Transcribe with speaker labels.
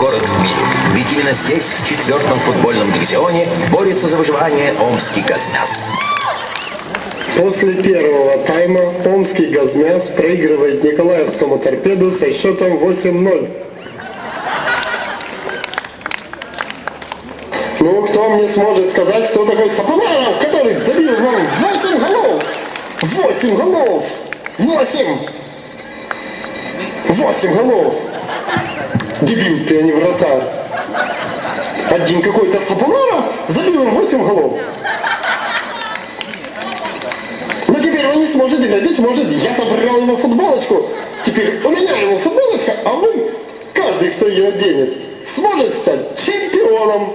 Speaker 1: город в мире. Ведь именно здесь, в четвертом футбольном дивизионе, борется за выживание омский газмяс.
Speaker 2: После первого тайма Омский «Газмяс» проигрывает Николаевскому «Торпеду» со счетом 8-0. Ну, кто мне сможет сказать, кто такой Сапонаров, который забил вам 8 голов? 8 голов! 8! 8 голов! Дебил ты, а не вратарь. Один какой-то Сапонаров забил им 8 голов. Но Ну, теперь он не сможет играть, не сможет. Я забрал ему футболочку. Теперь у меня его футболочка, а вы, каждый, кто ее оденет, сможет стать чемпионом.